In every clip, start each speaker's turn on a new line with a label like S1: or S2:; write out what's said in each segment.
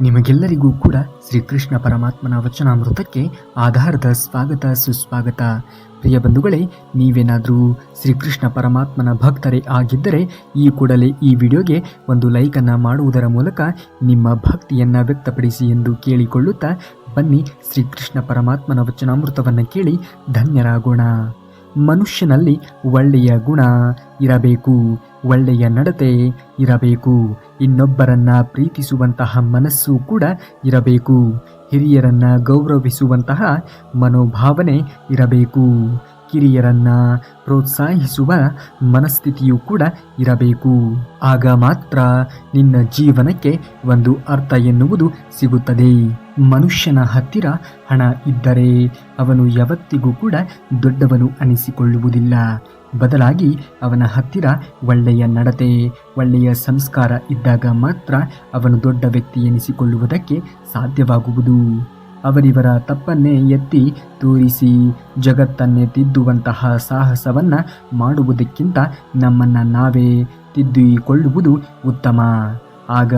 S1: ನಿಮಗೆಲ್ಲರಿಗೂ ಕೂಡ ಶ್ರೀಕೃಷ್ಣ ಪರಮಾತ್ಮನ ವಚನಾಮೃತಕ್ಕೆ ಆಧಾರದ ಸ್ವಾಗತ, ಸುಸ್ವಾಗತ. ಪ್ರಿಯ ಬಂಧುಗಳೇ, ನೀವೇನಾದರೂ ಶ್ರೀಕೃಷ್ಣ ಪರಮಾತ್ಮನ ಭಕ್ತರೇ ಆಗಿದ್ದರೆ ಈ ಕೂಡಲೇ ಈ ವಿಡಿಯೋಗೆ ಒಂದು ಲೈಕನ್ನು ಮಾಡುವುದರ ಮೂಲಕ ನಿಮ್ಮ ಭಕ್ತಿಯನ್ನು ವ್ಯಕ್ತಪಡಿಸಿ ಎಂದು ಕೇಳಿಕೊಳ್ಳುತ್ತಾ ಬನ್ನಿ ಶ್ರೀಕೃಷ್ಣ ಪರಮಾತ್ಮನ ವಚನಾಮೃತವನ್ನು ಕೇಳಿ ಧನ್ಯರಾಗೋಣ. ಮನುಷ್ಯನಲ್ಲಿ ಒಳ್ಳೆಯ ಗುಣ ಇರಬೇಕು. ಒಳ್ಳೆಯ ನಡತೆ ಇರಬೇಕು. ಇನ್ನೊಬ್ಬರನ್ನ ಪ್ರೀತಿಸುವಂತಹ ಮನಸ್ಸು ಕೂಡ ಇರಬೇಕು. ಹಿರಿಯರನ್ನ ಗೌರವಿಸುವಂತಹ ಮನೋಭಾವನೆ ಇರಬೇಕು. ಕಿರಿಯರನ್ನ ಪ್ರೋತ್ಸಾಹಿಸುವ ಮನಸ್ಥಿತಿಯೂ ಕೂಡ ಇರಬೇಕು. ಆಗ ಮಾತ್ರ ನಿನ್ನ ಜೀವನಕ್ಕೆ ಒಂದು ಅರ್ಥ ಎನ್ನುವುದು ಸಿಗುತ್ತದೆ. ಮನುಷ್ಯನ ಹತ್ತಿರ ಹಣ ಇದ್ದರೆ ಅವನು ಯಾವತ್ತಿಗೂ ಕೂಡ ದೊಡ್ಡವನು ಅನಿಸಿಕೊಳ್ಳುವುದಿಲ್ಲ. ಬದಲಾಗಿ ಅವನ ಹತ್ತಿರ ಒಳ್ಳೆಯ ನಡತೆ, ಒಳ್ಳೆಯ ಸಂಸ್ಕಾರ ಇದ್ದಾಗ ಮಾತ್ರ ಅವನು ದೊಡ್ಡ ವ್ಯಕ್ತಿ ಎನಿಸಿಕೊಳ್ಳುವುದಕ್ಕೆ ಸಾಧ್ಯವಾಗುವುದು. ಅವರಿವರ ತಪ್ಪನ್ನೇ ಎತ್ತಿ ತೋರಿಸಿ ಜಗತ್ತನ್ನೇ ತಿದ್ದುವಂತಹ ಸಾಹಸವನ್ನು ಮಾಡುವುದಕ್ಕಿಂತ ನಮ್ಮನ್ನು ನಾವೇ ತಿದ್ದಿಕೊಳ್ಳುವುದು ಉತ್ತಮ. ಆಗ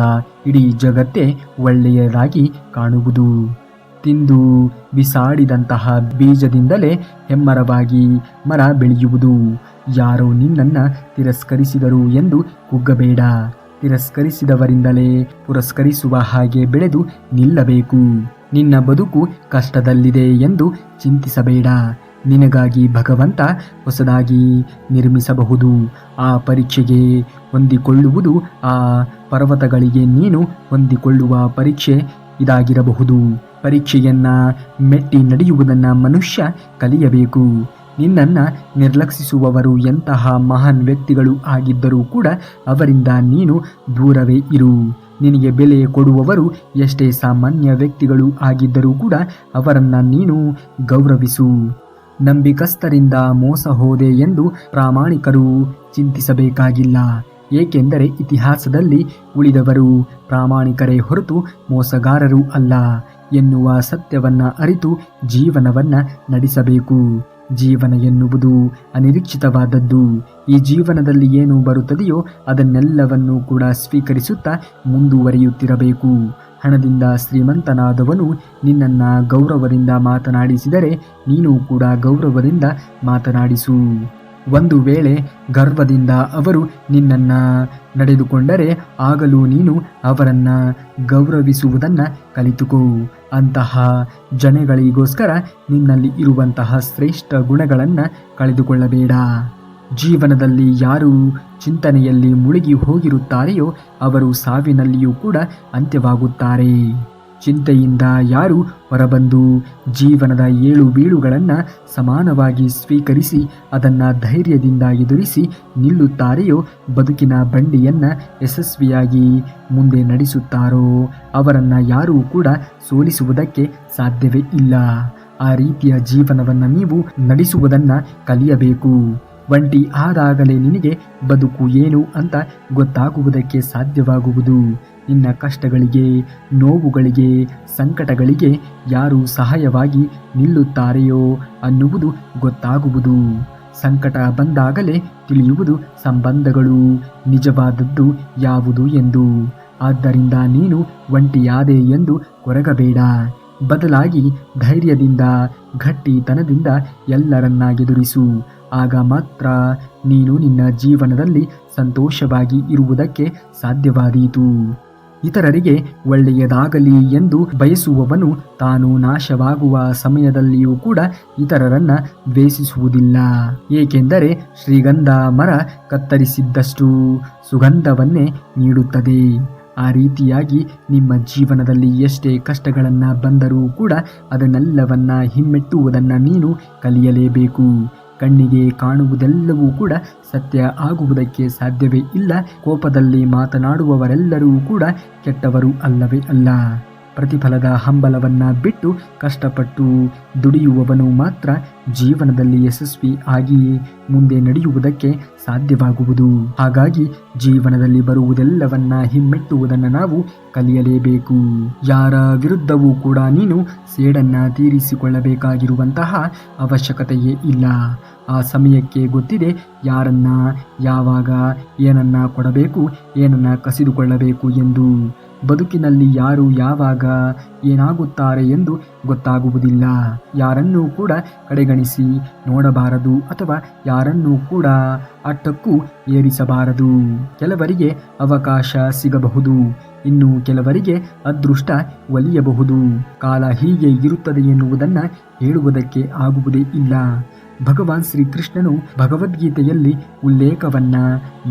S1: ಇಡೀ ಜಗತ್ತೇ ಒಳ್ಳೆಯದಾಗಿ ಕಾಣುವುದು. ತಿಂದು ಬಿಸಾಡಿದಂತಹ ಬೀಜದಿಂದಲೇ ಹೆಮ್ಮರವಾಗಿ ಮರ ಬೆಳೆಯುವುದು. ಯಾರೋ ನಿನ್ನನ್ನು ತಿರಸ್ಕರಿಸಿದರು ಎಂದು ಕುಗ್ಗಬೇಡ. ತಿರಸ್ಕರಿಸಿದವರಿಂದಲೇ ಪುರಸ್ಕರಿಸುವ ಹಾಗೆ ಬೆಳೆದು ನಿಲ್ಲಬೇಕು. ನಿನ್ನ ಬದುಕು ಕಷ್ಟದಲ್ಲಿದೆ ಎಂದು ಚಿಂತಿಸಬೇಡ. ನಿನಗಾಗಿ ಭಗವಂತ ಹೊಸದಾಗಿ ನಿರ್ಮಿಸಬಹುದು. ಆ ಪರೀಕ್ಷೆಗೆ ಹೊಂದಿಕೊಳ್ಳುವುದು, ಆ ಪರ್ವತಗಳಿಗೆ ನೀನು ಹೊಂದಿಕೊಳ್ಳುವ ಪರೀಕ್ಷೆ ಇದಾಗಿರಬಹುದು. ಪರೀಕ್ಷೆಯನ್ನ ಮೆಟ್ಟಿ ನಡೆಯುವುದನ್ನ ಮನುಷ್ಯ ಕಲಿಯಬೇಕು. ನಿನ್ನನ್ನ ನಿರ್ಲಕ್ಷಿಸುವವರು ಎಂತಹ ಮಹಾನ್ ವ್ಯಕ್ತಿಗಳು ಆಗಿದ್ದರೂ ಕೂಡ ಅವರಿಂದ ನೀನು ದೂರವೇ ಇರು. ನಿನಗೆ ಬೆಲೆ ಕೊಡುವವರು ಎಷ್ಟೇ ಸಾಮಾನ್ಯ ವ್ಯಕ್ತಿಗಳು ಆಗಿದ್ದರೂ ಕೂಡ ಅವರನ್ನು ನೀನು ಗೌರವಿಸು. ನಂಬಿಕಸ್ಥರಿಂದ ಮೋಸ ಹೋದೆ ಎಂದು ಪ್ರಾಮಾಣಿಕರು ಚಿಂತಿಸಬೇಕಾಗಿಲ್ಲ. ಏಕೆಂದರೆ ಇತಿಹಾಸದಲ್ಲಿ ಉಳಿದವರು ಪ್ರಾಮಾಣಿಕರೇ ಹೊರತು ಮೋಸಗಾರರು ಅಲ್ಲ ಎನ್ನುವ ಸತ್ಯವನ್ನ ಅರಿತು ಜೀವನವನ್ನ ನಡೆಸಬೇಕು. ಜೀವನ ಎನ್ನುವುದು ಅನಿರೀಕ್ಷಿತವಾದದ್ದು. ಈ ಜೀವನದಲ್ಲಿ ಏನು ಬರುತ್ತದೆಯೋ ಅದನ್ನೆಲ್ಲವನ್ನೂ ಕೂಡ ಸ್ವೀಕರಿಸುತ್ತಾ ಮುಂದುವರಿಯುತ್ತಿರಬೇಕು. ಹಣದಿಂದ ಶ್ರೀಮಂತನಾದವನು ನಿನ್ನನ್ನು ಗೌರವದಿಂದ ಮಾತನಾಡಿಸಿದರೆ ನೀನು ಕೂಡ ಗೌರವದಿಂದ ಮಾತನಾಡಿಸು. ಒಂದು ವೇಳೆ ಗರ್ವದಿಂದ ಅವರು ನಿನ್ನನ್ನು ನಡೆದುಕೊಂಡರೆ ಆಗಲೂ ನೀನು ಅವರನ್ನು ಗೌರವಿಸುವುದನ್ನು ಕಲಿತುಕೋ. ಅಂತಹ ಜನಗಳಿಗೋಸ್ಕರ ನಿನ್ನಲ್ಲಿ ಇರುವಂತಹ ಶ್ರೇಷ್ಠ ಗುಣಗಳನ್ನು ಕಳೆದುಕೊಳ್ಳಬೇಡ. ಜೀವನದಲ್ಲಿ ಯಾರು ಚಿಂತನೆಯಲ್ಲಿ ಮುಳುಗಿ ಹೋಗಿರುತ್ತಾರೆಯೋ ಅವರು ಸಾವಿನಲ್ಲಿಯೂ ಕೂಡ ಅಂತ್ಯವಾಗುತ್ತಾರೆ. ಚಿಂತೆಯಿಂದ ಯಾರು ಹೊರಬಂದು ಜೀವನದ ಏಳು ಬೀಳುಗಳನ್ನು ಸಮಾನವಾಗಿ ಸ್ವೀಕರಿಸಿ ಅದನ್ನು ಧೈರ್ಯದಿಂದ ಎದುರಿಸಿ ನಿಲ್ಲುತ್ತಾರೆಯೋ ಬದುಕಿನ ಬಂಡಿಯನ್ನು ಯಶಸ್ವಿಯಾಗಿ ಮುಂದೆ ನಡೆಸುತ್ತಾರೋ ಅವರನ್ನು ಯಾರೂ ಕೂಡ ಸೋಲಿಸುವುದಕ್ಕೆ ಸಾಧ್ಯವೇ ಇಲ್ಲ. ಆ ರೀತಿಯ ಜೀವನವನ್ನು ನೀವು ನಡೆಸುವುದನ್ನು ಕಲಿಯಬೇಕು. ಒಂಟಿ ಆದಾಗಲೇ ನಿನಗೆ ಬದುಕು ಏನು ಅಂತ ಗೊತ್ತಾಗುವುದಕ್ಕೆ ಸಾಧ್ಯವಾಗುವುದು. ನಿನ್ನ ಕಷ್ಟಗಳಿಗೆ, ನೋವುಗಳಿಗೆ, ಸಂಕಟಗಳಿಗೆ ಯಾರು ಸಹಾಯವಾಗಿ ನಿಲ್ಲುತ್ತಾರೆಯೋ ಅನ್ನುವುದು ಗೊತ್ತಾಗುವುದು. ಸಂಕಟ ಬಂದಾಗಲೇ ತಿಳಿಯುವುದು ಸಂಬಂಧಗಳು, ನಿಜವಾದದ್ದು ಯಾವುದು ಎಂದು. ಆದ್ದರಿಂದ ನೀನು ಒಂಟಿಯಾದೆ ಎಂದು ಕೊರಗಬೇಡ. ಬದಲಾಗಿ ಧೈರ್ಯದಿಂದ, ಗಟ್ಟಿತನದಿಂದ ಎಲ್ಲರನ್ನ ಎದುರಿಸು ಆಗ ಮಾತ್ರ ನೀನು ನಿನ್ನ ಜೀವನದಲ್ಲಿ ಸಂತೋಷವಾಗಿ ಇರುವುದಕ್ಕೆ ಸಾಧ್ಯವಾದೀತು. ಇತರರಿಗೆ ಒಳ್ಳೆಯದಾಗಲಿ ಎಂದು ಬಯಸುವವನು ತಾನು ನಾಶವಾಗುವ ಸಮಯದಲ್ಲಿಯೂ ಕೂಡ ಇತರರನ್ನ ದ್ವೇಷಿಸುವುದಿಲ್ಲ. ಏಕೆಂದರೆ ಶ್ರೀಗಂಧ ಮರ ಕತ್ತರಿಸಿದ್ದಷ್ಟು ಸುಗಂಧವನ್ನೇ ನೀಡುತ್ತದೆ. ಆ ರೀತಿಯಾಗಿ ನಿಮ್ಮ ಜೀವನದಲ್ಲಿ ಎಷ್ಟೇ ಕಷ್ಟಗಳನ್ನು ಬಂದರೂ ಕೂಡ ಅದನ್ನೆಲ್ಲವನ್ನ ಹಿಮ್ಮೆಟ್ಟುವುದನ್ನು ನೀನು ಕಲಿಯಲೇಬೇಕು. ಕಣ್ಣಿಗೆ ಕಾಣುವುದೆಲ್ಲವೂ ಕೂಡ ಸತ್ಯ ಆಗುವುದಕ್ಕೆ ಸಾಧ್ಯವೇ ಇಲ್ಲ. ಕೋಪದಲ್ಲಿ ಮಾತನಾಡುವವರೆಲ್ಲರೂ ಕೂಡ ಕೆಟ್ಟವರು ಅಲ್ಲವೇ ಅಲ್ಲ. ಪ್ರತಿಫಲದ ಹಂಬಲವನ್ನ ಬಿಟ್ಟು ಕಷ್ಟಪಟ್ಟು ದುಡಿಯುವವನು ಮಾತ್ರ ಜೀವನದಲ್ಲಿ ಯಶಸ್ವಿ ಆಗಿ ಮುಂದೆ ನಡೆಯುವುದಕ್ಕೆ ಸಾಧ್ಯವಾಗುವುದು. ಹಾಗಾಗಿ ಜೀವನದಲ್ಲಿ ಬರುವುದೆಲ್ಲವನ್ನ ಹಿಮ್ಮೆಟ್ಟುವುದನ್ನು ನಾವು ಕಲಿಯಲೇಬೇಕು. ಯಾರ ವಿರುದ್ಧವೂ ಕೂಡ ನೀನು ಸೇಡನ್ನ ತೀರಿಸಿಕೊಳ್ಳಬೇಕಾಗಿರುವಂತಹ ಅವಶ್ಯಕತೆಯೇ ಇಲ್ಲ. ಆ ಸಮಯಕ್ಕೆ ಗೊತ್ತಿದೆ ಯಾರನ್ನ, ಯಾವಾಗ, ಏನನ್ನ ಕೊಡಬೇಕು, ಏನನ್ನ ಕಸಿದುಕೊಳ್ಳಬೇಕು ಎಂದು. ಬದುಕಿನಲ್ಲಿ ಯಾರು ಯಾವಾಗ ಏನಾಗುತ್ತಾರೆ ಎಂದು ಗೊತ್ತಾಗುವುದಿಲ್ಲ. ಯಾರನ್ನೂ ಕೂಡ ಕಡೆಗಣಿಸಿ ನೋಡಬಾರದು ಅಥವಾ ಯಾರನ್ನೂ ಕೂಡ ಅಟ್ಟಕ್ಕೂ ಏರಿಸಬಾರದು. ಕೆಲವರಿಗೆ ಅವಕಾಶ ಸಿಗಬಹುದು. ಇನ್ನು ಕೆಲವರಿಗೆ ಅದೃಷ್ಟ ಒಲಿಯಬಹುದು. ಕಾಲ ಹೀಗೆ ಇರುತ್ತದೆ ಎನ್ನುವುದನ್ನು ಹೇಳುವುದಕ್ಕೆ ಆಗುವುದೇ ಇಲ್ಲ. ಭಗವಾನ್ ಶ್ರೀಕೃಷ್ಣನು ಭಗವದ್ಗೀತೆಯಲ್ಲಿ ಉಲ್ಲೇಖವನ್ನ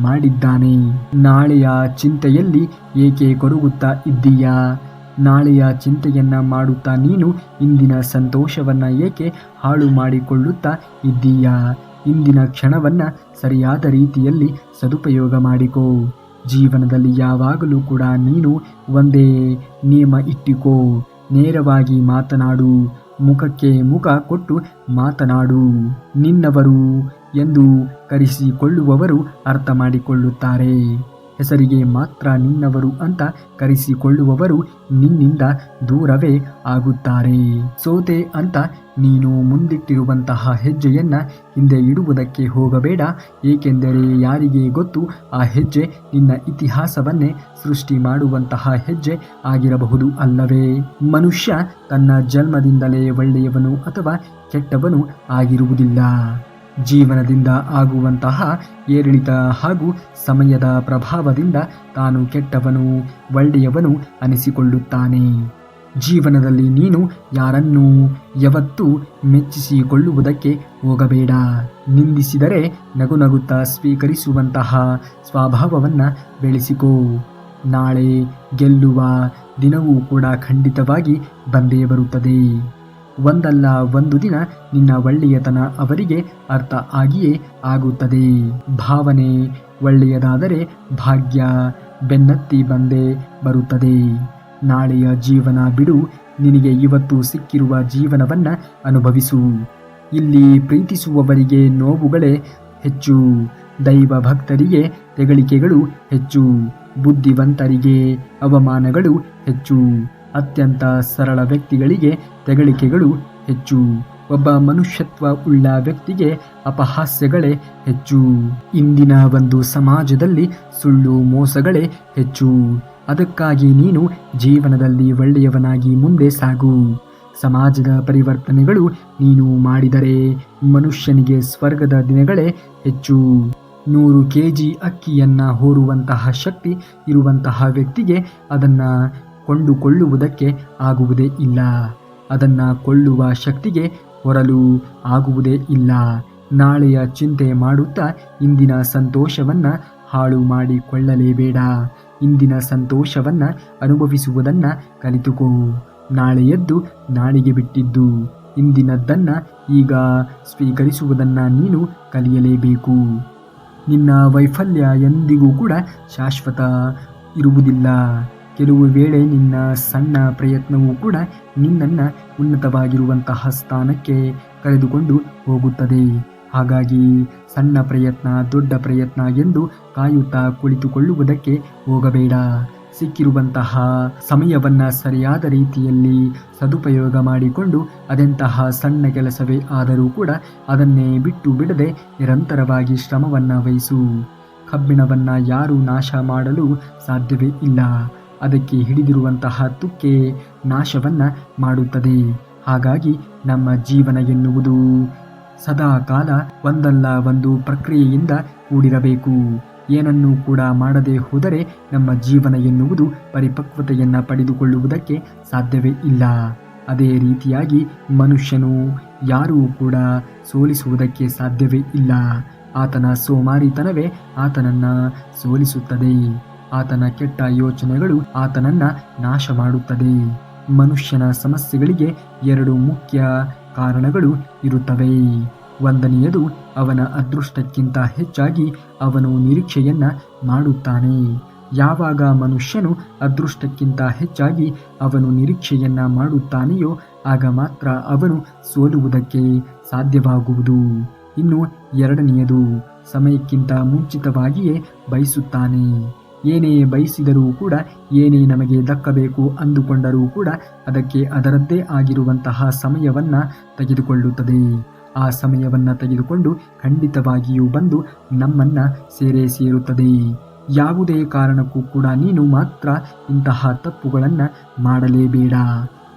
S1: ಮಾಡಿದ್ದಾನೆ. ನಾಳೆಯ ಚಿಂತೆಯಲ್ಲಿ ಏಕೆ ಕೊರಗುತ್ತಾ ಇದ್ದೀಯಾ? ನಾಳೆಯ ಚಿಂತೆಯನ್ನ ಮಾಡುತ್ತಾ ನೀನು ಇಂದಿನ ಸಂತೋಷವನ್ನ ಏಕೆ ಹಾಳು ಮಾಡಿಕೊಳ್ಳುತ್ತಾ ಇದ್ದೀಯಾ? ಇಂದಿನ ಕ್ಷಣವನ್ನ ಸರಿಯಾದ ರೀತಿಯಲ್ಲಿ ಸದುಪಯೋಗ ಮಾಡಿಕೋ. ಜೀವನದಲ್ಲಿ ಯಾವಾಗಲೂ ಕೂಡ ನೀನು ಒಂದೇ ನಿಯಮ ಇಟ್ಟಿಕೋ. ನೇರವಾಗಿ ಮಾತನಾಡು. ಮುಖಕ್ಕೆ ಮುಖ ಕೊಟ್ಟು ಮಾತನಾಡು, ನಿನ್ನವರು ಎಂದು ಕರೆಸಿಕೊಳ್ಳುವವರು ಅರ್ಥ ಮಾಡಿಕೊಳ್ಳುತ್ತಾರೆ ಹೆಸರಿಗೆ ಮಾತ್ರ ನಿನ್ನವರು ಅಂತ ಕರೆಸಿಕೊಳ್ಳುವವರು ನಿನ್ನಿಂದ ದೂರವೇ ಆಗುತ್ತಾರೆ. ಸೋತೆ ಅಂತ ನೀನು ಮುಂದಿಟ್ಟಿರುವಂತಹ ಹೆಜ್ಜೆಯನ್ನ ಹಿಂದೆ ಇಡುವುದಕ್ಕೆ ಹೋಗಬೇಡ, ಏಕೆಂದರೆ ಯಾರಿಗೆ ಗೊತ್ತು ಆ ಹೆಜ್ಜೆ ನಿನ್ನ ಇತಿಹಾಸವನ್ನೇ ಸೃಷ್ಟಿ ಮಾಡುವಂತಹ ಹೆಜ್ಜೆ ಆಗಿರಬಹುದು ಅಲ್ಲವೇ? ಮನುಷ್ಯ ತನ್ನ ಜನ್ಮದಿಂದಲೇ ಒಳ್ಳೆಯವನು ಅಥವಾ ಕೆಟ್ಟವನು ಆಗಿರುವುದಿಲ್ಲ. ಜೀವನದಿಂದ ಆಗುವಂತಹ ಏರಿಳಿತ ಹಾಗೂ ಸಮಯದ ಪ್ರಭಾವದಿಂದ ತಾನು ಕೆಟ್ಟವನು, ಒಳ್ಳೆಯವನು ಅನಿಸಿಕೊಳ್ಳುತ್ತಾನೆ. ಜೀವನದಲ್ಲಿ ನೀನು ಯಾರನ್ನೂ ಯಾವತ್ತೂ ಮೆಚ್ಚಿಸಿಕೊಳ್ಳುವುದಕ್ಕೆ ಹೋಗಬೇಡ. ನಿಂದಿಸಿದರೆ ನಗು ನಗುತ್ತಾ ಸ್ವೀಕರಿಸುವಂತಹ ಸ್ವಭಾವವನ್ನು ಬೆಳೆಸಿಕೋ. ನಾಳೆ ಗೆಲ್ಲುವ ದಿನವೂ ಕೂಡ ಖಂಡಿತವಾಗಿ ಬಂದೇ ಬರುತ್ತದೆ. ಒಂದಲ್ಲ ಒಂದು ದಿನ ನಿನ್ನ ಒಳ್ಳೆಯತನ ಅವರಿಗೆ ಅರ್ಥ ಆಗಿಯೇ ಆಗುತ್ತದೆ. ಭಾವನೆ ಒಳ್ಳೆಯದಾದರೆ ಭಾಗ್ಯ ಬೆನ್ನತ್ತಿ ಬಂದೇ ಬರುತ್ತದೆ. ನಾಳೆಯ ಜೀವನ ಬಿಡು. ನಿನಗೆ ಇವತ್ತು ಸಿಕ್ಕಿರುವ ಜೀವನವನ್ನ ಅನುಭವಿಸು. ಇಲ್ಲಿ ಪ್ರೀತಿಸುವವರಿಗೆ ನೋವುಗಳೇ ಹೆಚ್ಚು. ದೈವ ಭಕ್ತರಿಗೆ ತೆಗಳಿಕೆಗಳು ಹೆಚ್ಚು. ಬುದ್ಧಿವಂತರಿಗೆ ಅವಮಾನಗಳು ಹೆಚ್ಚು. ಅತ್ಯಂತ ಸರಳ ವ್ಯಕ್ತಿಗಳಿಗೆ ತೆಗಳಿಕೆಗಳು ಹೆಚ್ಚು. ಒಬ್ಬ ಮನುಷ್ಯತ್ವ ಉಳ್ಳ ವ್ಯಕ್ತಿಗೆ ಅಪಹಾಸ್ಯಗಳೇ ಹೆಚ್ಚು. ಇಂದಿನ ಒಂದು ಸಮಾಜದಲ್ಲಿ ಸುಳ್ಳು ಮೋಸಗಳೇ ಹೆಚ್ಚು. ಅದಕ್ಕಾಗಿ ನೀನು ಜೀವನದಲ್ಲಿ ಒಳ್ಳೆಯವನಾಗಿ ಮುಂದೆ ಸಾಗು. ಸಮಾಜದ ಪರಿವರ್ತನೆಗಳು ನೀನು ಮಾಡಿದರೆ ಮನುಷ್ಯನಿಗೆ ಸ್ವರ್ಗದ ದಿನಗಳೇ ಹೆಚ್ಚು. ನೂರು ಕೆ ಜಿ ಅಕ್ಕಿಯನ್ನು ಹೋರುವಂತಹ ಶಕ್ತಿ ಇರುವಂತಹ ವ್ಯಕ್ತಿಗೆ ಅದನ್ನು ಕೊಂಡುಕೊಳ್ಳುವುದಕ್ಕೆ ಆಗುವುದೇ ಇಲ್ಲ. ಅದನ್ನು ಕೊಳ್ಳುವ ಶಕ್ತಿಗೆ ಹೊರಲು ಆಗುವುದೇ ಇಲ್ಲ. ನಾಳೆಯ ಚಿಂತೆ ಮಾಡುತ್ತಾ ಇಂದಿನ ಸಂತೋಷವನ್ನು ಹಾಳು ಮಾಡಿಕೊಳ್ಳಲೇಬೇಡ ಇಂದಿನ ಸಂತೋಷವನ್ನು ಅನುಭವಿಸುವುದನ್ನು ಕಲಿತುಕೋ. ನಾಳೆಯದ್ದು ನಾಳೆಗೆ ಬಿಟ್ಟಿದ್ದು. ಇಂದಿನದ್ದನ್ನು ಈಗ ಸ್ವೀಕರಿಸುವುದನ್ನು ನೀನು ಕಲಿಯಲೇಬೇಕು. ನಿನ್ನ ವೈಫಲ್ಯ ಎಂದಿಗೂ ಕೂಡ ಶಾಶ್ವತ ಇರುವುದಿಲ್ಲ. ಕೆಲವು ವೇಳೆ ನಿನ್ನ ಸಣ್ಣ ಪ್ರಯತ್ನವೂ ಕೂಡ ನಿನ್ನನ್ನು ಉನ್ನತವಾಗಿರುವಂತಹ ಸ್ಥಾನಕ್ಕೆ ಕರೆದುಕೊಂಡು ಹೋಗುತ್ತದೆ. ಹಾಗಾಗಿ ಸಣ್ಣ ಪ್ರಯತ್ನ, ದೊಡ್ಡ ಪ್ರಯತ್ನ ಎಂದು ಕಾಯುತ್ತಾ ಕುಳಿತುಕೊಳ್ಳುವುದಕ್ಕೆ ಹೋಗಬೇಡ. ಸಿಕ್ಕಿರುವಂತಹ ಸಮಯವನ್ನು ಸರಿಯಾದ ರೀತಿಯಲ್ಲಿ ಸದುಪಯೋಗ ಮಾಡಿಕೊಂಡು ಅದೆಂತಹ ಸಣ್ಣ ಕೆಲಸವೇ ಆದರೂ ಕೂಡ ಅದನ್ನೇ ಬಿಟ್ಟು ಬಿಡದೆ ನಿರಂತರವಾಗಿ ಶ್ರಮವನ್ನು ವಹಿಸು. ಕಬ್ಬಿಣವನ್ನು ಯಾರೂ ನಾಶ ಮಾಡಲು ಸಾಧ್ಯವೇ ಇಲ್ಲ. ಅದಕ್ಕೆ ಹಿಡಿದಿರುವಂತಹ ತುಕ್ಕೆ ನಾಶವನ್ನು ಮಾಡುತ್ತದೆ. ಹಾಗಾಗಿ ನಮ್ಮ ಜೀವನ ಎನ್ನುವುದು ಸದಾ ಕಾಲ ಒಂದಲ್ಲ ಒಂದು ಪ್ರಕ್ರಿಯೆಯಿಂದ ಕೂಡಿರಬೇಕು. ಏನನ್ನೂ ಕೂಡ ಮಾಡದೆ ಹೋದರೆ ನಮ್ಮ ಜೀವನ ಎನ್ನುವುದು ಪರಿಪಕ್ವತೆಯನ್ನು ಪಡೆದುಕೊಳ್ಳುವುದಕ್ಕೆ ಸಾಧ್ಯವೇ ಇಲ್ಲ. ಅದೇ ರೀತಿಯಾಗಿ ಮನುಷ್ಯನು ಯಾರೂ ಕೂಡ ಸೋಲಿಸುವುದಕ್ಕೆ ಸಾಧ್ಯವೇ ಇಲ್ಲ. ಆತನ ಸೋಮಾರಿತನವೇ ಆತನನ್ನು ಸೋಲಿಸುತ್ತದೆ. ಆತನ ಕೆಟ್ಟ ಯೋಚನೆಗಳು ಆತನನ್ನ ನಾಶ ಮಾಡುತ್ತದೆ ಮನುಷ್ಯನ ಸಮಸ್ಯೆಗಳಿಗೆ ಎರಡು ಮುಖ್ಯ ಕಾರಣಗಳು ಇರುತ್ತವೆ. ಒಂದನೆಯದು ಅವನ ಅದೃಷ್ಟಕ್ಕಿಂತ ಹೆಚ್ಚಾಗಿ ಅವನು ನಿರೀಕ್ಷೆಯನ್ನ ಮಾಡುತ್ತಾನೆ. ಯಾವಾಗ ಮನುಷ್ಯನು ಅದೃಷ್ಟಕ್ಕಿಂತ ಹೆಚ್ಚಾಗಿ ಅವನು ನಿರೀಕ್ಷೆಯನ್ನ ಮಾಡುತ್ತಾನೆಯೋ ಆಗ ಮಾತ್ರ ಅವನು ಸೋಲುವುದಕ್ಕೆ ಸಾಧ್ಯವಾಗುವುದು. ಇನ್ನು ಎರಡನೆಯದು, ಸಮಯಕ್ಕಿಂತ ಮುಂಚಿತವಾಗಿಯೇ ಬಯಸುತ್ತಾನೆ. ಏನೇ ಬಯಸಿದರೂ ಕೂಡ, ಏನೇ ನಮಗೆ ದಕ್ಕಬೇಕು ಅಂದುಕೊಂಡರೂ ಕೂಡ ಅದಕ್ಕೆ ಅದರದ್ದೇ ಆಗಿರುವಂತಹ ಸಮಯವನ್ನು ತೆಗೆದುಕೊಳ್ಳುತ್ತದೆ. ಆ ಸಮಯವನ್ನು ತೆಗೆದುಕೊಂಡು ಖಂಡಿತವಾಗಿಯೂ ಬಂದು ನಮ್ಮನ್ನು ಸೇರೇ ಸೇರುತ್ತದೆ. ಯಾವುದೇ ಕಾರಣಕ್ಕೂ ಕೂಡ ನೀನು ಮಾತ್ರ ಇಂತಹ ತಪ್ಪುಗಳನ್ನು ಮಾಡಲೇಬೇಡ.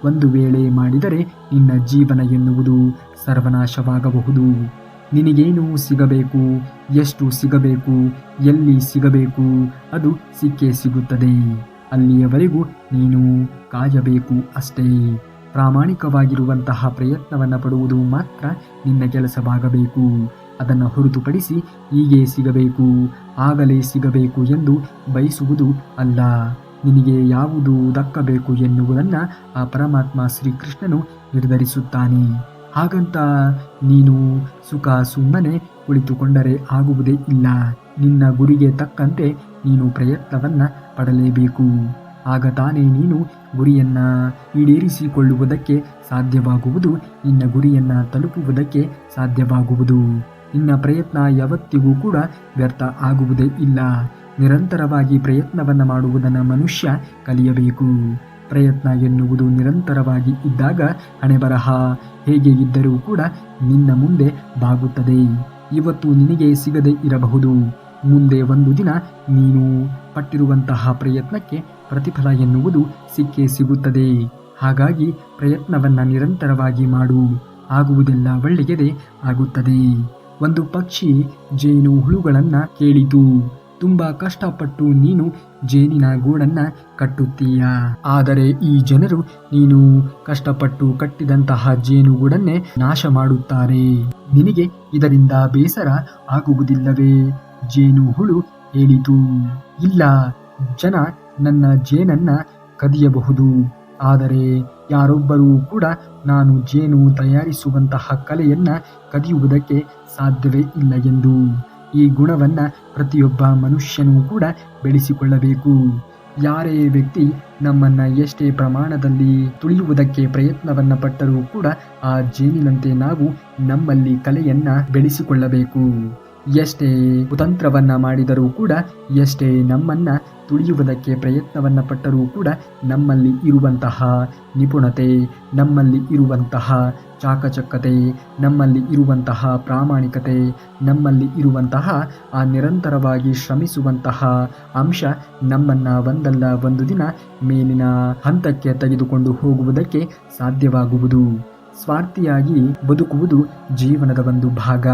S1: ಒಂದು ವೇಳೆ ಮಾಡಿದರೆ ನಿನ್ನ ಜೀವನ ಎನ್ನುವುದು ಸರ್ವನಾಶವಾಗಬಹುದು. ನಿನಗೇನು ಸಿಗಬೇಕು? ಎಷ್ಟು ಸಿಗಬೇಕು? ಎಲ್ಲಿ ಸಿಗಬೇಕು? ಅದು ಸಿಕ್ಕೇ ಸಿಗುತ್ತದೆ. ಅಲ್ಲಿಯವರೆಗೂ ನೀನು ಕಾಯಬೇಕು ಅಷ್ಟೇ. ಪ್ರಾಮಾಣಿಕವಾಗಿರುವಂತಹ ಪ್ರಯತ್ನವನ್ನು ಪಡುವುದು ಮಾತ್ರ ನಿನ್ನ ಕೆಲಸವಾಗಬೇಕು. ಅದನ್ನು ಹೊರತುಪಡಿಸಿ ಹೀಗೆ ಸಿಗಬೇಕು, ಆಗಲೇ ಸಿಗಬೇಕು ಎಂದು ಬಯಸುವುದು ಅಲ್ಲ. ನಿನಗೆ ಯಾವುದು ದಕ್ಕಬೇಕು ಎನ್ನುವುದನ್ನು ಆ ಪರಮಾತ್ಮ ಶ್ರೀಕೃಷ್ಣನು ನಿರ್ಧರಿಸುತ್ತಾನೆ. ಹಾಗಂತ ನೀನು ಸುಖ ಸುಮ್ಮನೆ ಕುಳಿತುಕೊಂಡರೆ ಆಗುವುದೇ ಇಲ್ಲ. ನಿನ್ನ ಗುರಿಗೆ ತಕ್ಕಂತೆ ನೀನು ಪ್ರಯತ್ನವನ್ನು ಪಡಲೇಬೇಕು. ಆಗ ತಾನೇ ನೀನು ಗುರಿಯನ್ನ ಈಡೇರಿಸಿಕೊಳ್ಳುವುದಕ್ಕೆ ಸಾಧ್ಯವಾಗುವುದು, ನಿನ್ನ ಗುರಿಯನ್ನ ತಲುಪುವುದಕ್ಕೆ ಸಾಧ್ಯವಾಗುವುದು. ನಿನ್ನ ಪ್ರಯತ್ನ ಯಾವತ್ತಿಗೂ ಕೂಡ ವ್ಯರ್ಥ ಆಗುವುದೇ ಇಲ್ಲ. ನಿರಂತರವಾಗಿ ಪ್ರಯತ್ನವನ್ನು ಮಾಡುವುದನ್ನು ಮನುಷ್ಯ ಕಲಿಯಬೇಕು. ಪ್ರಯತ್ನ ಎನ್ನುವುದು ನಿರಂತರವಾಗಿ ಇದ್ದಾಗ ಹಣೆಬರಹ ಹೇಗೆ ಇದ್ದರೂ ಕೂಡ ನಿನ್ನ ಮುಂದೆ ಬಾಗುತ್ತದೆ. ಇವತ್ತು ನಿನಗೆ ಸಿಗದೆ ಇರಬಹುದು. ಮುಂದೆ ಒಂದು ದಿನ ನೀನು ಪಟ್ಟಿರುವಂತಹ ಪ್ರಯತ್ನಕ್ಕೆ ಪ್ರತಿಫಲ ಎನ್ನುವುದು ಸಿಕ್ಕೇ ಸಿಗುತ್ತದೆ. ಹಾಗಾಗಿ ಪ್ರಯತ್ನವನ್ನು ನಿರಂತರವಾಗಿ ಮಾಡು. ಆಗುವುದೆಲ್ಲ ಒಳ್ಳೆಯದೇ ಆಗುತ್ತದೆ. ಒಂದು ಪಕ್ಷಿ ಜೇನು ಹುಳುಗಳನ್ನು ಕೇಳಿತು. ತುಂಬಾ ಕಷ್ಟಪಟ್ಟು ನೀನು ಜೇನಿನ ಗೂಡನ್ನ ಕಟ್ಟುತ್ತೀಯ? ಆದರೆ ಈ ಜನರು ನೀನು ಕಷ್ಟಪಟ್ಟು ಕಟ್ಟಿದಂತಹ ಜೇನುಗೂಡನ್ನೇ ನಾಶ ಮಾಡುತ್ತಾರೆ. ನಿನಗೆ ಇದರಿಂದ ಬೇಸರ ಆಗುವುದಿಲ್ಲವೇ? ಜೇನು ಹುಳು ಹೇಳಿತು. ಇಲ್ಲ, ಜನ ನನ್ನ ಜೇನನ್ನ ಕದಿಯಬಹುದು. ಆದರೆ ಯಾರೊಬ್ಬರೂ ಕೂಡ ನಾನು ಜೇನು ತಯಾರಿಸುವಂತಹ ಕಲೆಯನ್ನ ಕದಿಯುವುದಕ್ಕೆ ಸಾಧ್ಯವೇ ಇಲ್ಲ ಎಂದು ಈ ಗುಣವನ್ನ ಪ್ರತಿಯೊಬ್ಬ ಮನುಷ್ಯನೂ ಕೂಡ ಬೆಳೆಸಿಕೊಳ್ಳಬೇಕು. ಯಾರೇ ವ್ಯಕ್ತಿ ನಮ್ಮನ್ನ ಎಷ್ಟೇ ಪ್ರಮಾಣದಲ್ಲಿ ತುಳಿಯುವುದಕ್ಕೆ ಪ್ರಯತ್ನವನ್ನ ಪಟ್ಟರೂ ಕೂಡ ಆ ಜೇನಿನಂತೆ ನಾವು ನಮ್ಮಲ್ಲಿ ಕಲೆಯನ್ನ ಬೆಳೆಸಿಕೊಳ್ಳಬೇಕು. ಎಷ್ಟೇ ಕುತಂತ್ರವನ್ನು ಮಾಡಿದರೂ ಕೂಡ, ಎಷ್ಟೇ ನಮ್ಮನ್ನು ತುಳಿಯುವುದಕ್ಕೆ ಪ್ರಯತ್ನವನ್ನು ಪಟ್ಟರೂ ಕೂಡ ನಮ್ಮಲ್ಲಿ ಇರುವಂತಹ ನಿಪುಣತೆ, ನಮ್ಮಲ್ಲಿ ಇರುವಂತಹ ಚಾಕಚಕ್ಕತೆ ನಮ್ಮಲ್ಲಿ ಇರುವಂತಹ ಪ್ರಾಮಾಣಿಕತೆ, ನಮ್ಮಲ್ಲಿ ಇರುವಂತಹ ಆ ನಿರಂತರವಾಗಿ ಶ್ರಮಿಸುವಂತಹ ಅಂಶ ನಮ್ಮನ್ನು ಒಂದಲ್ಲ ಒಂದು ದಿನ ಮೇಲಿನ ಹಂತಕ್ಕೆ ತೆಗೆದುಕೊಂಡು ಹೋಗುವುದಕ್ಕೆ ಸಾಧ್ಯವಾಗುವುದು. ಸ್ವಾರ್ಥಿಯಾಗಿ ಬದುಕುವುದು ಜೀವನದ ಒಂದು ಭಾಗ.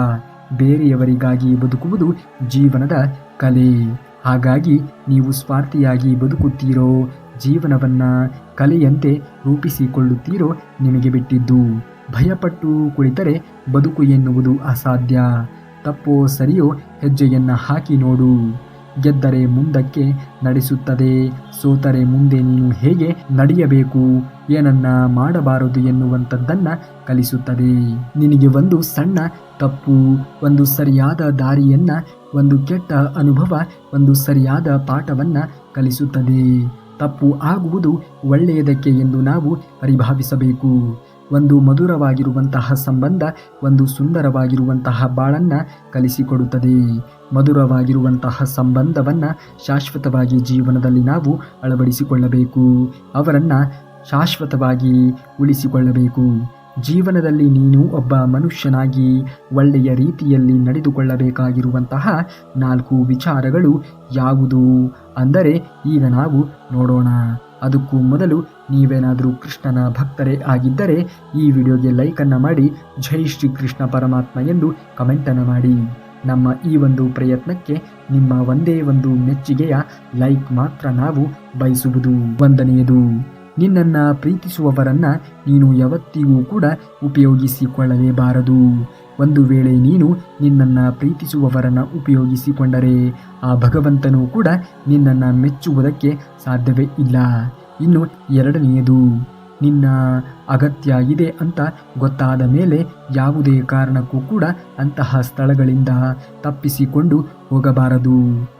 S1: ಬೇರೆಯವರಿಗಾಗಿ ಬದುಕುವುದು ಜೀವನದ ಕಲೆ. ಹಾಗಾಗಿ ನೀವು ಸ್ವಾರ್ಥಿಯಾಗಿ ಬದುಕುತ್ತೀರೋ, ಜೀವನವನ್ನ ಕಲೆಯಂತೆ ರೂಪಿಸಿಕೊಳ್ಳುತ್ತೀರೋ ನಿಮಗೆ ಬಿಟ್ಟಿದ್ದು. ಭಯಪಟ್ಟು ಕುಳಿತರೆ ಬದುಕು ಎನ್ನುವುದು ಅಸಾಧ್ಯ. ತಪ್ಪೋ ಸರಿಯೋ ಹೆಜ್ಜೆಯನ್ನು ಹಾಕಿ ನೋಡು. ಗೆದ್ದರೆ ಮುಂದಕ್ಕೆ ನಡೆಸುತ್ತದೆ. ಸೋತರೆ ಮುಂದೆ ನೀನು ಹೇಗೆ ನಡೆಯಬೇಕು? ಏನನ್ನ ಮಾಡಬಾರದು ಎನ್ನುವಂಥದ್ದನ್ನು ಕಲಿಸುತ್ತದೆ. ನಿನಗೆ ಒಂದು ಸಣ್ಣ ತಪ್ಪು, ಒಂದು ಸರಿಯಾದ ದಾರಿಯನ್ನ, ಒಂದು ಕೆಟ್ಟ ಅನುಭವ, ಒಂದು ಸರಿಯಾದ ಪಾಠವನ್ನ ಕಲಿಸುತ್ತದೆ. ತಪ್ಪು ಆಗುವುದು ಒಳ್ಳೆಯದಕ್ಕೆ ಎಂದು ನಾವು ಪರಿಭಾವಿಸಬೇಕು. ಒಂದು ಮಧುರವಾಗಿರುವಂತಹ ಸಂಬಂಧ, ಒಂದು ಸುಂದರವಾಗಿರುವಂತಹ ಬಾಳನ್ನ ಕಲಿಸಿಕೊಡುತ್ತದೆ. ಮಧುರವಾಗಿರುವಂತಹ ಸಂಬಂಧವನ್ನ ಶಾಶ್ವತವಾಗಿ ಜೀವನದಲ್ಲಿ ನಾವು ಅಳವಡಿಸಿಕೊಳ್ಳಬೇಕು. ಅವರನ್ನು ಶಾಶ್ವತವಾಗಿ ಉಳಿಸಿಕೊಳ್ಳಬೇಕು. ಜೀವನದಲ್ಲಿ ನೀನು ಒಬ್ಬ ಮನುಷ್ಯನಾಗಿ ಒಳ್ಳೆಯ ರೀತಿಯಲ್ಲಿ ನಡೆದುಕೊಳ್ಳಬೇಕಾಗಿರುವಂತಹ ನಾಲ್ಕು ವಿಚಾರಗಳು ಯಾವುದು? ಅಂದರೆ ಈಗ ನಾವು ನೋಡೋಣ. ಅದಕ್ಕೂ ಮೊದಲು ನೀವೇನಾದರೂ ಕೃಷ್ಣನ ಭಕ್ತರೇ ಆಗಿದ್ದರೆ ಈ ವಿಡಿಯೋಗೆ ಲೈಕನ್ನು ಮಾಡಿ, ಜೈ ಶ್ರೀ ಕೃಷ್ಣ ಪರಮಾತ್ಮ ಎಂದು ಕಮೆಂಟನ್ನು ಮಾಡಿ. ನಮ್ಮ ಈ ಒಂದು ಪ್ರಯತ್ನಕ್ಕೆ ನಿಮ್ಮ ಒಂದೇ ಒಂದು ಮೆಚ್ಚುಗೆಯ ಲೈಕ್ ಮಾತ್ರ ನಾವು ಬಯಸುವುದು. ಒಂದನೆಯದು ನಿನ್ನನ್ನು ಪ್ರೀತಿಸುವವರನ್ನು ನೀನು ಯಾವತ್ತಿಗೂ ಕೂಡ ಉಪಯೋಗಿಸಿಕೊಳ್ಳಲೇಬಾರದು. ಒಂದು ವೇಳೆ ನೀನು ನಿನ್ನನ್ನು ಪ್ರೀತಿಸುವವರನ್ನು ಉಪಯೋಗಿಸಿಕೊಂಡರೆ ಆ ಭಗವಂತನೂ ಕೂಡ ನಿನ್ನನ್ನು ಮೆಚ್ಚುವುದಕ್ಕೆ ಸಾಧ್ಯವೇ ಇಲ್ಲ. ಇನ್ನು ಎರಡನೆಯದು. ನಿನ್ನ ಅಗತ್ಯ ಇದೆ ಅಂತ ಗೊತ್ತಾದ ಮೇಲೆ ಯಾವುದೇ ಕಾರಣಕ್ಕೂ ಕೂಡ ಅಂತಹ ಸ್ಥಳಗಳಿಂದ ತಪ್ಪಿಸಿಕೊಂಡು ಹೋಗಬಾರದು.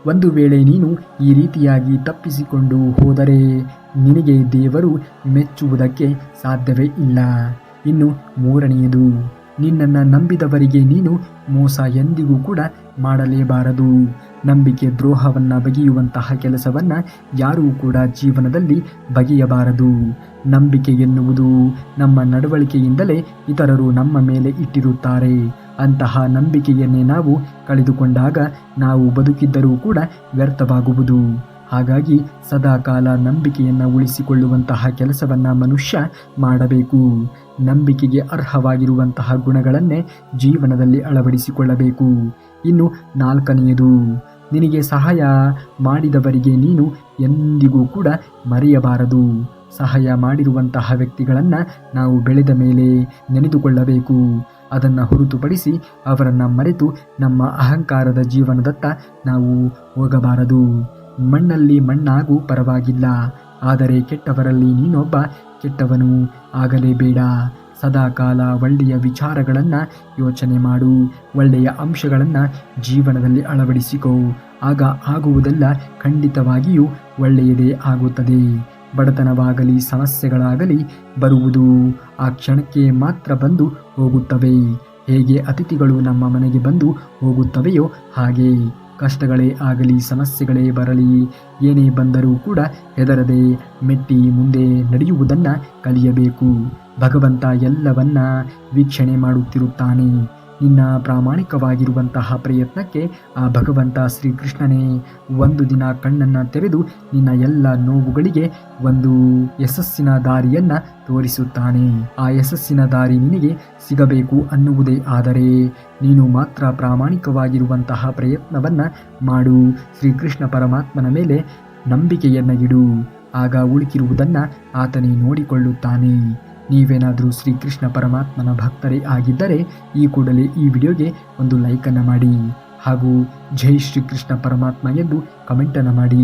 S1: ಒಂದು ವೇಳೆ ನೀನು ಈ ರೀತಿಯಾಗಿ ತಪ್ಪಿಸಿಕೊಂಡು ಹೋದರೆ ನಿನಗೆ ದೇವರು ಮೆಚ್ಚುವುದಕ್ಕೆ ಸಾಧ್ಯವೇ ಇಲ್ಲ. ಇನ್ನು ಮೂರನೆಯದು, ನಿನ್ನನ್ನು ನಂಬಿದವರಿಗೆ ನೀನು ಮೋಸ ಎಂದಿಗೂ ಕೂಡ ಮಾಡಲೇಬಾರದು. ನಂಬಿಕೆ ದ್ರೋಹವನ್ನು ಬಗೆಯುವಂತಹ ಕೆಲಸವನ್ನು ಯಾರೂ ಕೂಡ ಜೀವನದಲ್ಲಿ ಬಗೆಯಬಾರದು. ನಂಬಿಕೆ ಎನ್ನುವುದು ನಮ್ಮ ನಡವಳಿಕೆಯಿಂದಲೇ ಇತರರು ನಮ್ಮ ಮೇಲೆ ಇಟ್ಟಿರುತ್ತಾರೆ. ಅಂತಹ ನಂಬಿಕೆಯನ್ನೇ ನಾವು ಕಳೆದುಕೊಂಡಾಗ ನಾವು ಬದುಕಿದ್ದರೂ ಕೂಡ ವ್ಯರ್ಥವಾಗುವುದು. ಹಾಗಾಗಿ ಸದಾಕಾಲ ನಂಬಿಕೆಯನ್ನು ಉಳಿಸಿಕೊಳ್ಳುವಂತಹ ಕೆಲಸವನ್ನು ಮನುಷ್ಯ ಮಾಡಬೇಕು. ನಂಬಿಕೆಗೆ ಅರ್ಹವಾಗಿರುವಂತಹ ಗುಣಗಳನ್ನೇ ಜೀವನದಲ್ಲಿ ಅಳವಡಿಸಿಕೊಳ್ಳಬೇಕು. ಇನ್ನು ನಾಲ್ಕನೆಯದು, ನಿನಗೆ ಸಹಾಯ ಮಾಡಿದವರಿಗೆ ನೀನು ಎಂದಿಗೂ ಕೂಡ ಮರೆಯಬಾರದು. ಸಹಾಯ ಮಾಡಿರುವಂತಹ ವ್ಯಕ್ತಿಗಳನ್ನು ನಾವು ಬೆಳೆದ ಮೇಲೆ ನೆನೆದುಕೊಳ್ಳಬೇಕು. ಅದನ್ನು ಹೊರತುಪಡಿಸಿ ಅವರನ್ನು ಮರೆತು ನಮ್ಮ ಅಹಂಕಾರದ ಜೀವನದತ್ತ ನಾವು ಹೋಗಬಾರದು. ಮಣ್ಣಲ್ಲಿ ಮಣ್ಣಾಗೂ ಪರವಾಗಿಲ್ಲ. ಆದರೆ ಕೆಟ್ಟವರಲ್ಲಿ ನೀನೊಬ್ಬ ಕೆಟ್ಟವನು. ಆಗಲೇಬೇಡ. ಸದಾಕಾಲ ಒಳ್ಳೆಯ ವಿಚಾರಗಳನ್ನು ಯೋಚನೆ ಮಾಡು, ಒಳ್ಳೆಯ ಅಂಶಗಳನ್ನು ಜೀವನದಲ್ಲಿ ಅಳವಡಿಸಿಕೋ. ಆಗ ಆಗುವುದೆಲ್ಲ ಖಂಡಿತವಾಗಿಯೂ ಒಳ್ಳೆಯದೇ ಆಗುತ್ತದೆ. ಬಡತನವಾಗಲಿ, ಸಮಸ್ಯೆಗಳಾಗಲಿ ಬರುವುದು ಆ ಕ್ಷಣಕ್ಕೆ ಮಾತ್ರ ಬಂದು ಹೋಗುತ್ತವೆ. ಹೇಗೆ ಅತಿಥಿಗಳು ನಮ್ಮ ಮನೆಗೆ ಬಂದು ಹೋಗುತ್ತವೆಯೋ ಹಾಗೆ. ಕಷ್ಟಗಳೇ ಆಗಲಿ, ಸಮಸ್ಯೆಗಳೇ ಬರಲಿ, ಏನೇ ಬಂದರೂ ಕೂಡ ಹೆದರದೆ ಮೆಟ್ಟಿ ಮುಂದೆ ನಡೆಯುವುದನ್ನು ಕಲಿಯಬೇಕು. ಭಗವಂತ ಎಲ್ಲವನ್ನ ವೀಕ್ಷಣೆ ಮಾಡುತ್ತಿರುತ್ತಾನೆ. ನಿನ್ನ ಪ್ರಾಮಾಣಿಕವಾಗಿರುವಂತಹ ಪ್ರಯತ್ನಕ್ಕೆ ಆ ಭಗವಂತ ಶ್ರೀಕೃಷ್ಣನೇ ಒಂದು ದಿನ ಕಣ್ಣನ್ನು ತೆರೆದು ನಿನ್ನ ಎಲ್ಲ ನೋವುಗಳಿಗೆ ಒಂದು ಯಶಸ್ಸಿನ ದಾರಿಯನ್ನು ತೋರಿಸುತ್ತಾನೆ. ಆ ಯಶಸ್ಸಿನ ದಾರಿ ನಿನಗೆ ಸಿಗಬೇಕು ಅನ್ನುವುದೇ. ಆದರೆ ನೀನು ಮಾತ್ರ ಪ್ರಾಮಾಣಿಕವಾಗಿರುವಂತಹ ಪ್ರಯತ್ನವನ್ನು ಮಾಡು. ಶ್ರೀಕೃಷ್ಣ ಪರಮಾತ್ಮನ ಮೇಲೆ ನಂಬಿಕೆಯನ್ನು ಇಡು. ಆಗ ಉಳುಕಿರುವುದನ್ನು ಆತನೇ ನೋಡಿಕೊಳ್ಳುತ್ತಾನೆ. ನೀವೇನಾದರೂ ಶ್ರೀಕೃಷ್ಣ ಪರಮಾತ್ಮನ ಭಕ್ತರೇ ಆಗಿದ್ದರೆ ಈ ಕೂಡಲೇ ಈ ವಿಡಿಯೋಗೆ ಒಂದು ಲೈಕನ್ನು ಮಾಡಿ ಹಾಗೂ ಜೈ ಶ್ರೀಕೃಷ್ಣ ಪರಮಾತ್ಮ ಎಂದು ಕಮೆಂಟನ್ನು ಮಾಡಿ.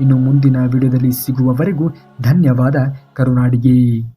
S1: ಇನ್ನು ಮುಂದಿನ ವಿಡಿಯೋದಲ್ಲಿ ಸಿಗುವವರೆಗೂ ಧನ್ಯವಾದ. ಕರುನಾಡಿಗೆ.